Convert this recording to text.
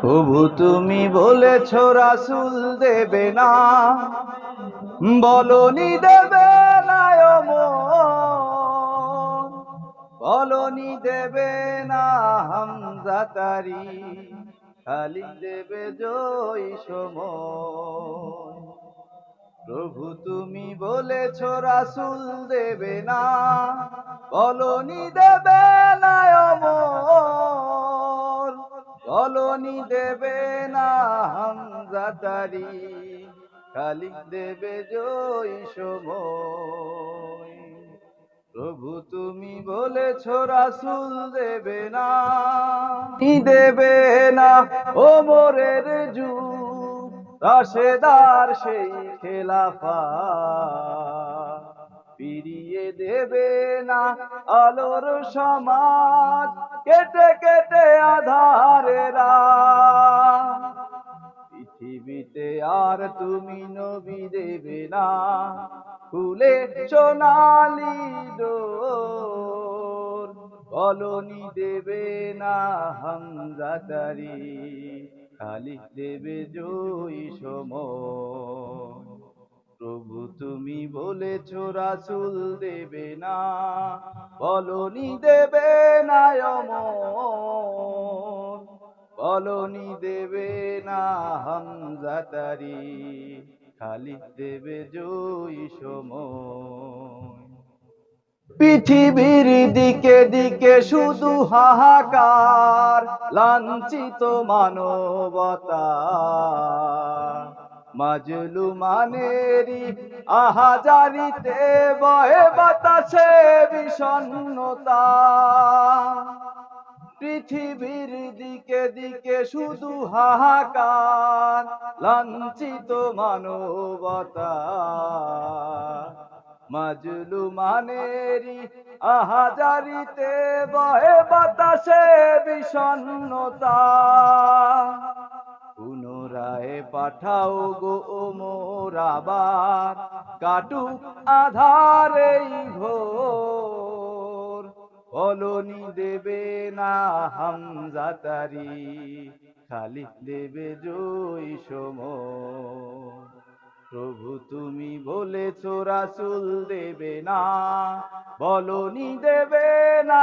প্রভু তুমি বলেছ রাসুল দেবে না। বলনি দেবে না বলনি দেবে না হামজা তারি। খালি দেবে জয় সময়। প্রভু তুমি বলেছ রাসুল দেবে না। বলনি দেবে না বলনি দেবে না হামজা তারি খালি দেবে জয় সময়। প্রভু তুমি বলেছ, রাসুল দেবে না কি দেবে না, ও মোরের যুগ, রাশেদার সেই খেলাফা। ফিরিয়ে দেবে না আলোর সমাজ কেটে কেটে আধারেরা। পৃথিবীতে আর তুমি নবী দেবে না। ফুলে সোনালি ডোর বলনি দেবে না হামজাদারি খালি দেবে জয় সময় প্রভু তুমি বলেছ, রাসুল দেবে না। বলনি দেবে না অমর। বলনি দেবে না হামজাতারি খালি দেবে জয় সময়। পৃথিবীর দিকে দিকে শুধু হাহাকার, লাঞ্ছিত মানবতা। মাজলু মানেরি, আহাজারিতে বয়ে বাতাসে বিষণ্ণতা। পৃথিবীর দিকে দিকে শুধু হাহাকার, লাঞ্ছিত মানবতা। মাজলু মানেরি, আহাজারিতে বয়ে বাতাসে বিষণ্ণতা। পুনরায় পাঠাও গো মোর আবার। কাটুক আধারে ঘোর। বলনি দেবে না হামজাতারি খালি দেবে জয় সময় প্রভু তুমি বলেছ রাসুল দেবে না, বলনি দেবে না